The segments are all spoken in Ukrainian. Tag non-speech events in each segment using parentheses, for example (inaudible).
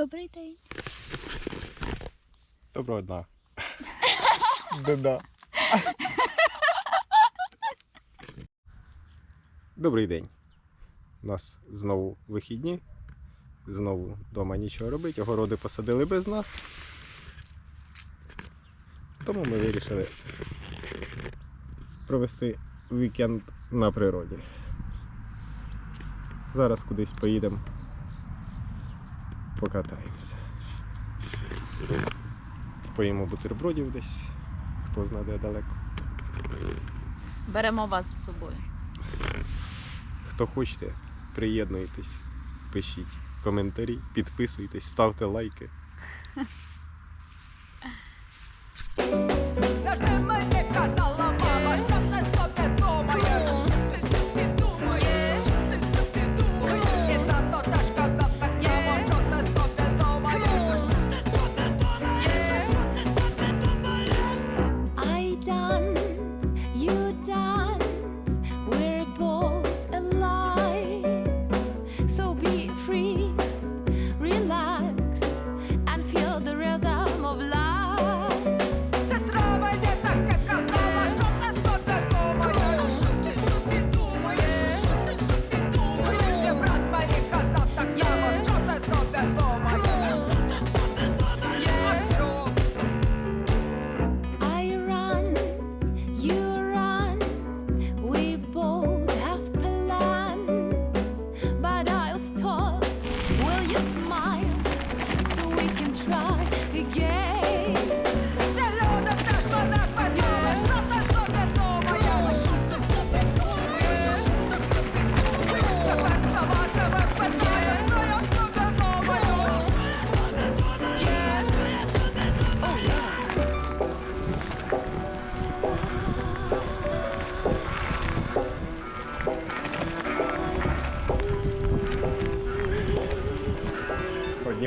Добрий день. Доброго дня. (laughs) Да-да. Добрий день. У нас знову вихідні. Знову вдома нічого робити. Огороди посадили без нас. Тому ми вирішили провести вікенд на природі. Зараз кудись поїдемо. Покатаємося. Поїмо бутербродів десь, хто знає де далеко. Беремо вас з собою. Хто хочете, приєднуйтесь, пишіть коментарі, підписуйтесь, ставте лайки.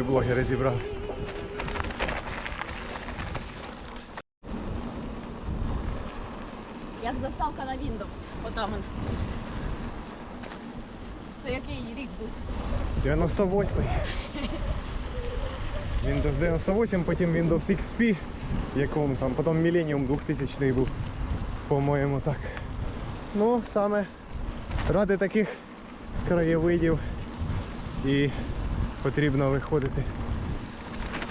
Одні блогери зібрали. Як заставка на Windows. Отам. Це який рік був? 98-й. Windows 98, потім Windows XP, якому там, потім Millennium 2000 був, по-моєму, так. Ну, саме ради таких краєвидів і потрібно виходити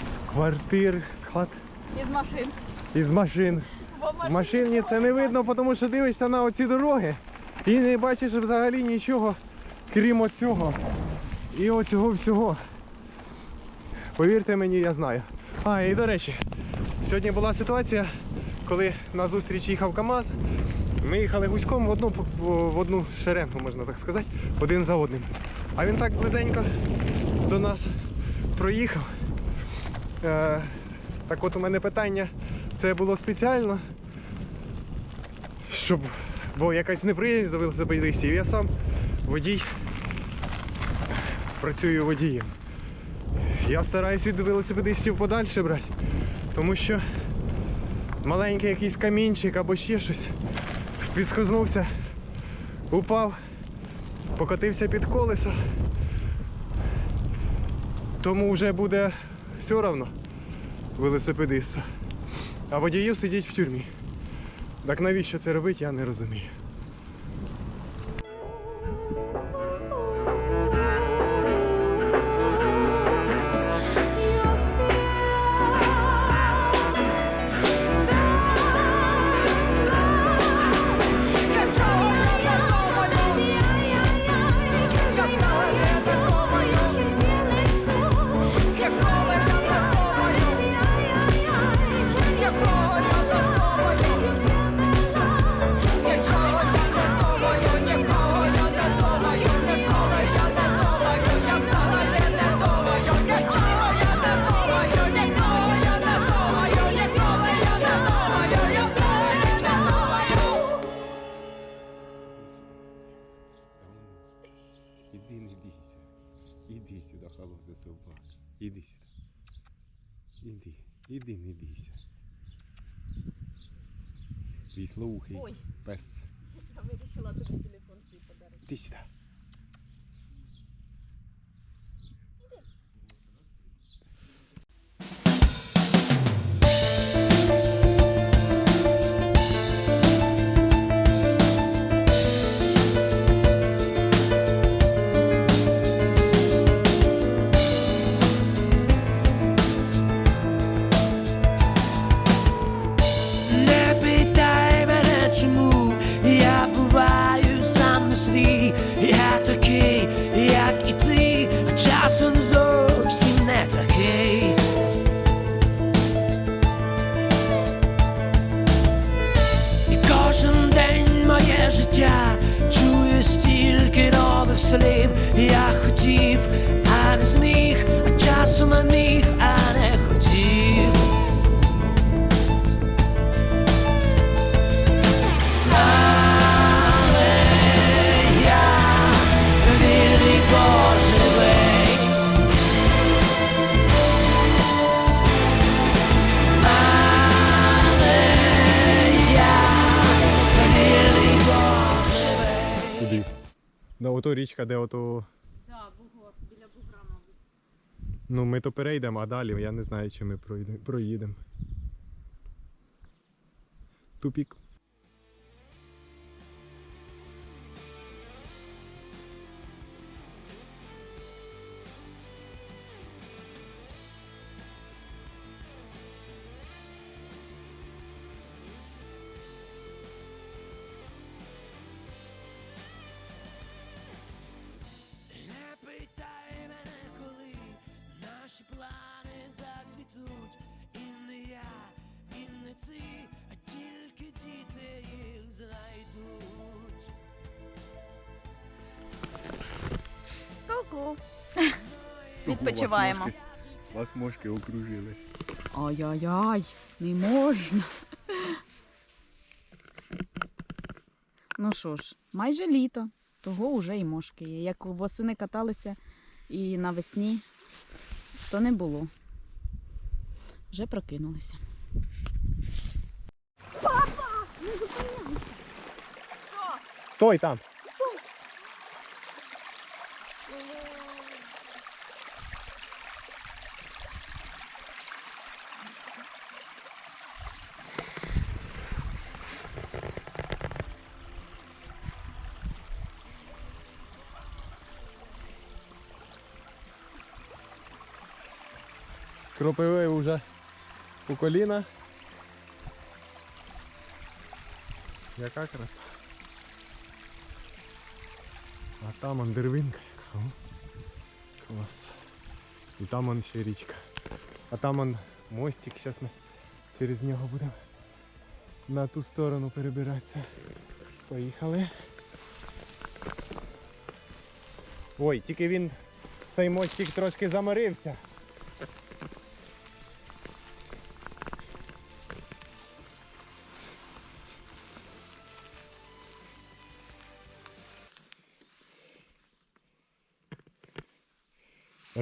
з квартир, з хат, Із машин. із машин. Бо В машині це не видно, тому що дивишся на оці дороги і не бачиш взагалі нічого, крім оцього і оцього всього. Повірте мені, я знаю. А, і до речі, сьогодні була ситуація, коли на зустріч їхав КАМАЗ. Ми їхали гуськом в одну, в одну шеренгу, можна так сказати, один за одним. А він так близенько до нас проїхав. Е, так от у мене питання, це було спеціально, щоб, бо якась неприязнь до велосипедистів. Я сам водій, працюю водієм. Я стараюсь від велосипедистів подальше брати, тому що маленький якийсь камінчик або ще щось підскознувся, упав, покотився під колесо. Тому вже буде все одно велосипедиста. А водіїв сидіть в тюрмі. Так навіщо це робити, я не розумію. Іди не бійся. Іди сюди, холоса собака. Іди сюди. Іди, іди не бійся. Віслоухий Ой. пес. Я вирішила тобі телефон свій подарити. Іди сюди. Ото річка, де ото. Да, бугор, біля бугра, мабуть. Ну, ми то перейдемо, а далі я не знаю, чи ми проїдемо. Тупік. Відпочиваємо. Вас мошки окружили. Ай-яй-яй, не можна. Ну що ж, майже літо, того вже і мошки є. Як восени каталися і навесні, то не було. Вже прокинулися. Стой там! Кропиви вже у коліна. Яка краса. А там он деревинка яка. Клас. І там он ще річка. А там он мостик, зараз ми через нього будемо на ту сторону перебиратися. Поїхали. Ой, тільки він цей мостик трошки заморився.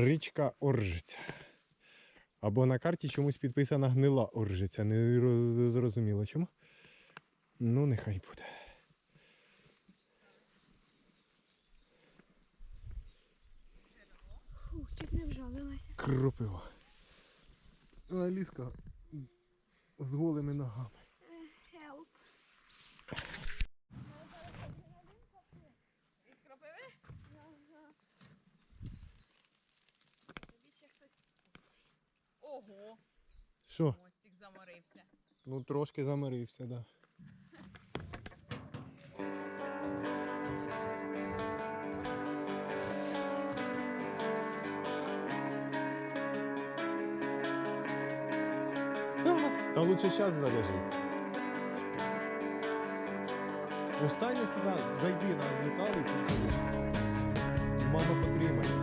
Річка Оржиця. Або на карті чомусь підписана гнила Оржиця. Не зрозуміло чому. Ну, нехай буде. Чуть не вжалилася. Кропива. Аліска з голими ногами. Help. Ого, Що? мостик заморився. Ну трошки замирився, да. Та лучше зараз залежи. Останнє сюди, зайди на метал і тут. Мама потримає.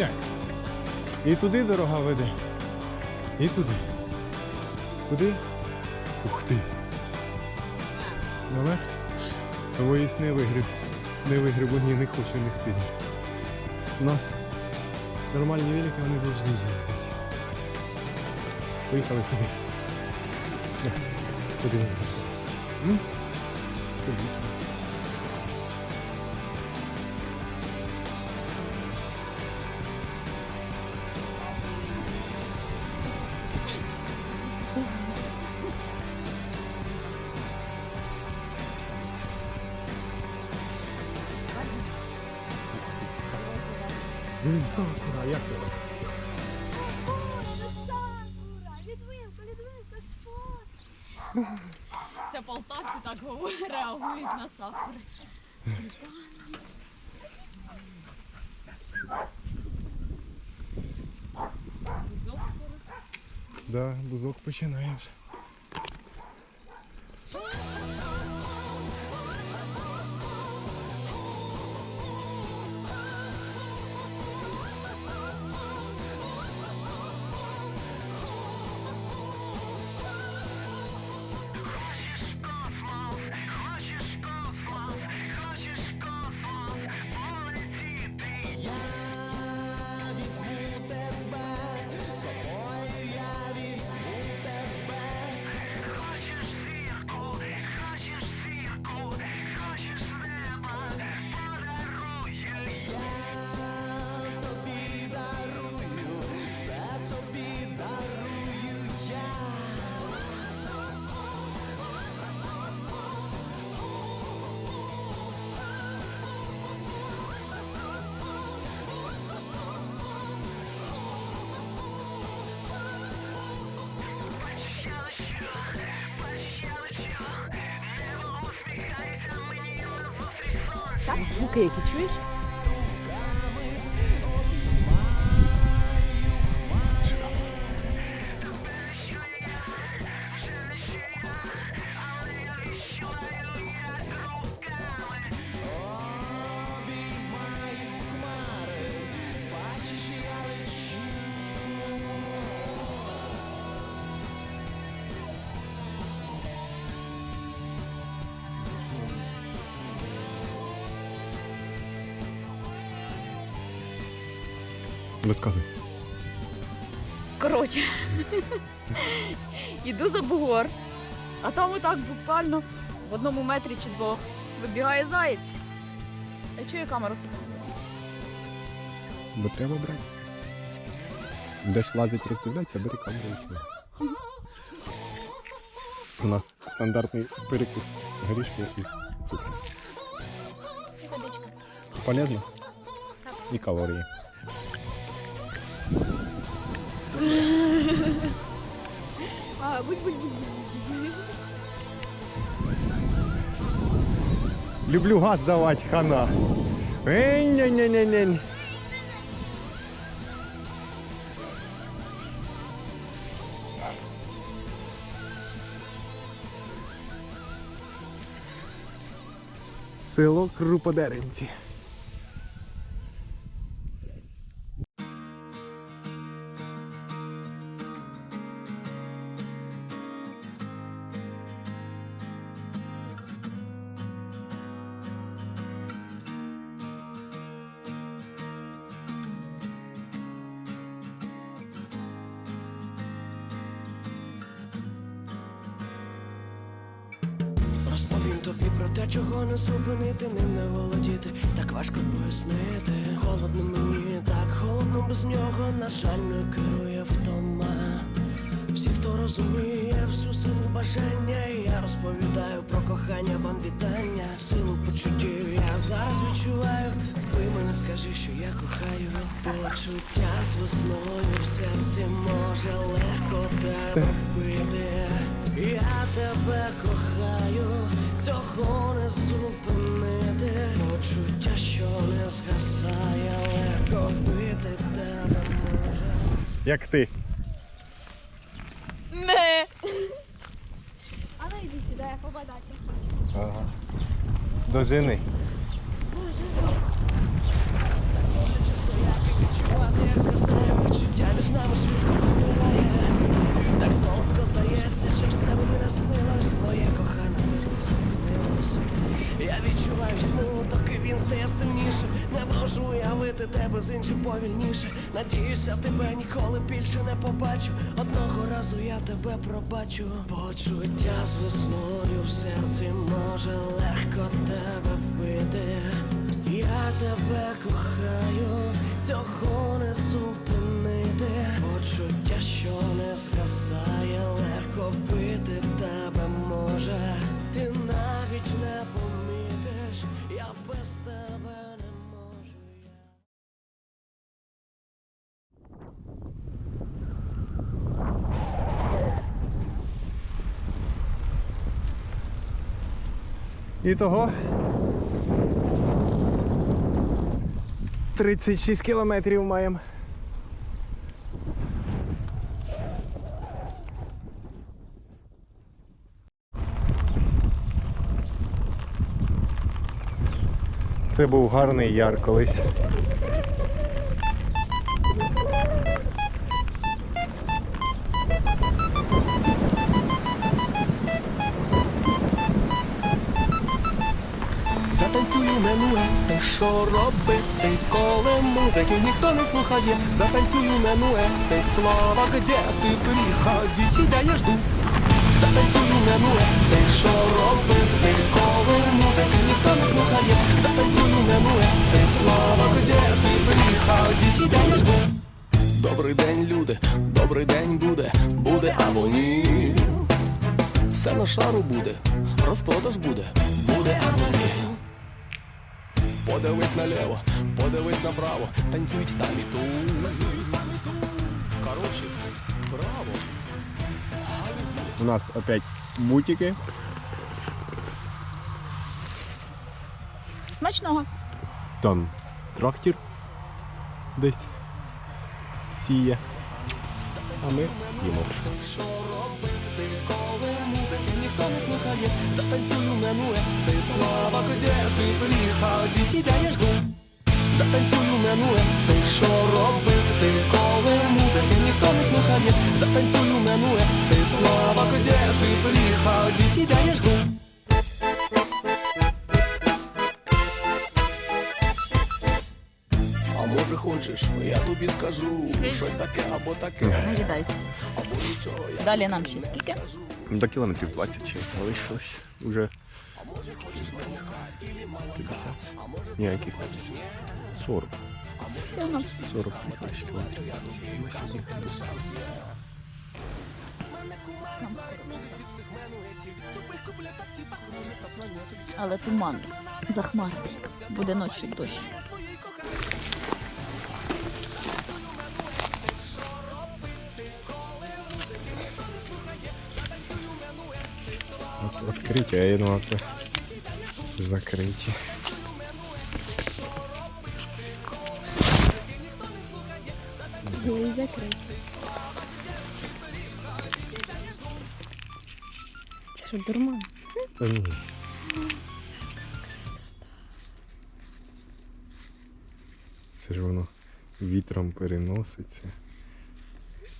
Так. І туди дорога веде. І туди. Куди? Ух ти. Наверх? Твої не вигріб. Не вигрібу, ні, не хочу, не спіду. У нас нормальні велики, вони повинні їздити. Поїхали туди. Подивимося. Ну, сакура, як Літвинка, спот! Це полтавці так говорять, реагують на сакури. Бузок скоро. Да, бузок починає вже. Так, звуки які чуєш? Іду за бугор, а там отак буквально в одному метрі чи двох вибігає заєць. Я чую камеру собі. Бо треба брати. Деш лазить, роздивляється, бери камеру. У нас стандартний перекус горішки із. Водичка. Полезно? І калорії. Люблю газ давати, хана. Ень-ня-ня-ня-ня. Село Круподеренці. Те, чого не зупинити, ним не володіти, так важко пояснити. Холодно мені, так холодно без нього, на жаль, не керує втома. Всі, хто розуміє всю силу бажання, я розповідаю про кохання, вам вітання, силу почуттів я зараз відчуваю. Вбий мене, скажи, що я кохаю. Почуття з весною в серці може легко тебе вбити. Я тебе кохаю, цього не зупинити Почуття, що не згасає, легко вбити тебе може. Як ти? Не. Але йди сюди, я побадати. Ага. До жени. Так солодко здається, що все мені наснилось твоє кохання. Союз. Я відчуваю смуток, і він стає сильніше. Не можу уявити тебе з іншим повільніше. Надіюся, тебе ніколи більше не побачу. Одного разу я тебе пробачу. Почуття з весною в серці може легко тебе вбити. Я тебе кохаю, цього не зупинити. Почуття, що не згасає, легко вбити. І того 36 кілометрів маємо. Це був гарний яр колись. Ти що робити, коли музики ніхто не слухає. Затанцюю минуле, ти слова, где ти приходи, тебя я жду. Затанцюю минуле, ти що робити, коли музики ніхто не слухає. Затанцюю минуле, ти слова, где ти приходи, тебя я жду. Добрий день, люди, добрий день буде, буде або ні. Все на шару буде, розпродаж буде, буде або ні. Подивись наліво, подивись направо, танцюють там і тут. Коротше, браво. У нас опять мутики. Смачного. Там трактор десь сіє. А ми їмо. Що робити, коли музики не слухає? Затанцюю минуле, ти слава, где ти приходи, тебя я жду. Затанцюю минуле, ти що робити, коли музики ніхто не слухає? Затанцюю минуле, ти слава, где ти приходи, тебя я жду. А може хочеш, я тобі скажу щось таке або таке, Наїдайся. або нічого. Я Далі нам ще скільки? До кілометрів 20 ще залишилось. Уже 50. Ні, яких 40. Все одно. 40 їхали ще кілометрів. Але туман. Захмарний. Буде ночі дощ. Відкриті, а я думав, це закриті. Двері закриті. Це що, дурман? Та ні. Це ж воно вітром переноситься.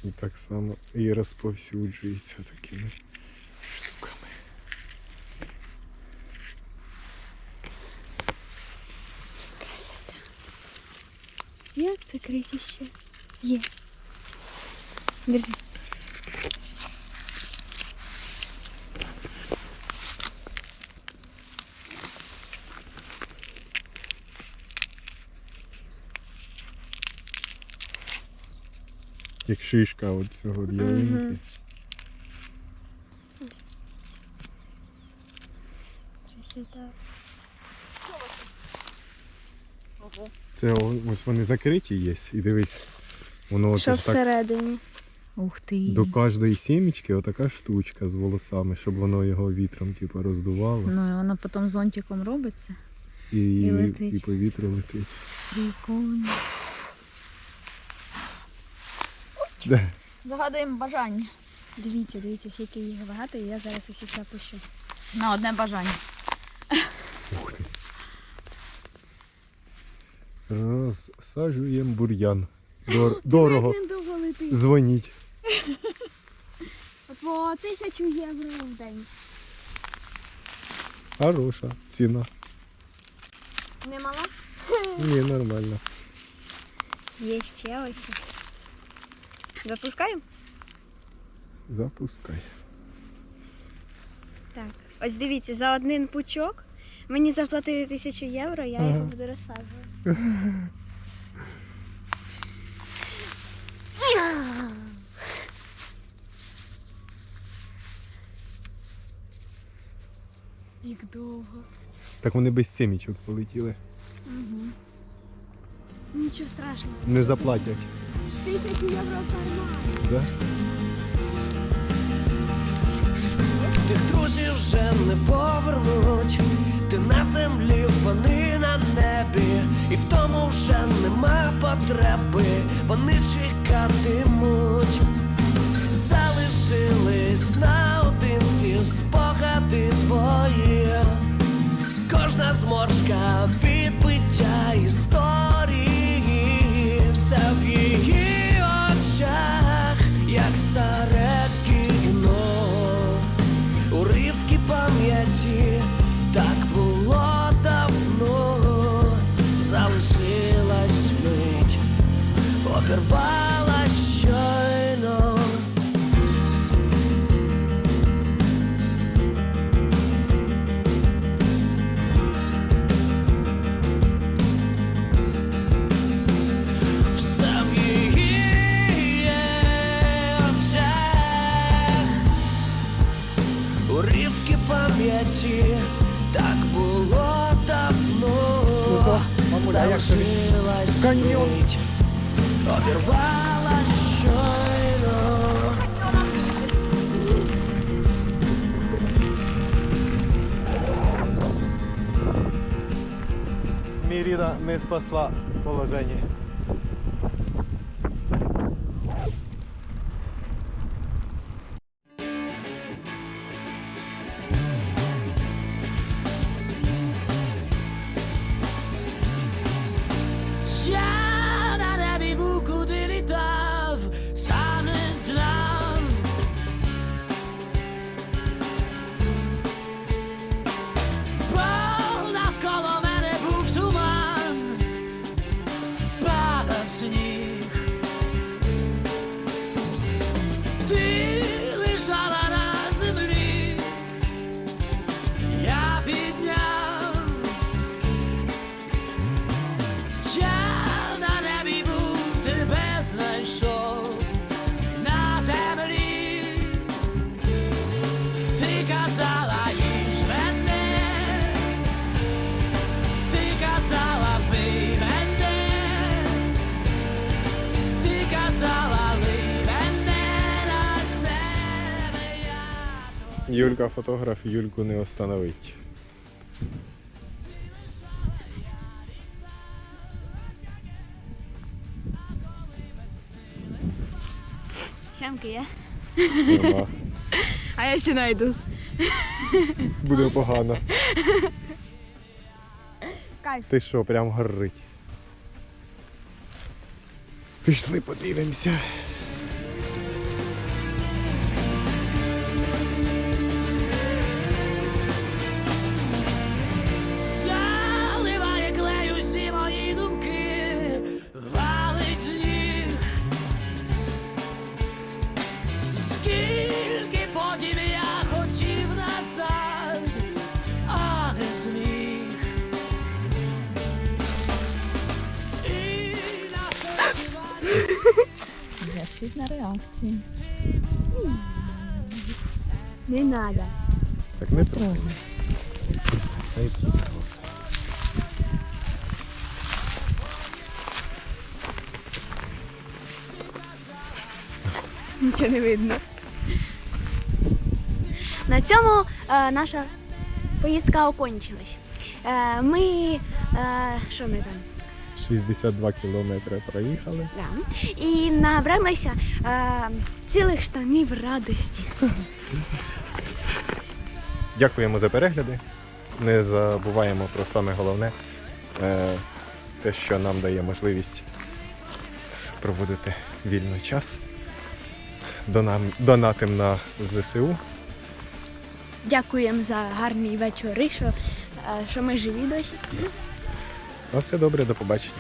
І так само і розповсюджується такими закриті ще? Є. Держи. Як шишка от цього ялинки. Це ось вони закриті є. І дивись, воно Що ж так всередині? Ух ти. до кожної сімечки отака штучка з волосами, щоб воно його вітром типу, роздувало Ну і воно потім зонтиком робиться. і, і і, летить. по вітру летить. Прикольно. Де? Загадуємо бажання. Дивіться, дивіться, скільки їх багато, і я зараз усіх запущу. На одне бажання. Ух ти. Розсаджуємо бур'ян. Дор- дорого. Довго летить? Дзвоніть. По тисячу євро в день. Хороша ціна. Не мала? Ні, нормально. Є ще ось. Запускаємо? Запускай. Так. Ось дивіться, за один пучок мені заплатили тисячу євро, я Ага. його буду розсаджувати. Як довго. Так вони без сімічок полетіли. Нічого страшного. Не заплатять. Тисячу євро карман. Да? Тих друзів вже не повернуть. На землі, вони на небі, і в тому вже нема потреби. Вони чекатимуть, залишились наодинці спогади твої. Кожна зморшка відбиття історії, все в її очах, як старе кіно. Уривки пам'яті обірвалась щойно. Міріда не спасла положення. Юлька фотограф, Юльку не остановить. Сямки є. Нема. А я ще знайду. Буде погано. Кайф. Ти що, прям горить. Пішли подивимося. Реакції. Не треба. Так не трогай. Нічого не видно. На цьому е, наша поїздка окончилась. Е, ми. Е, що ми там? 62 кілометри проїхали. Да. І набралися е, цілих штанів радості. Дякуємо за перегляди. Не забуваємо про саме головне, е, те, що нам дає можливість проводити вільний час. Донам, донатим на ЗСУ. Дякуємо за гарні вечори, що, е, що ми живі досі. На все добре, до побачення.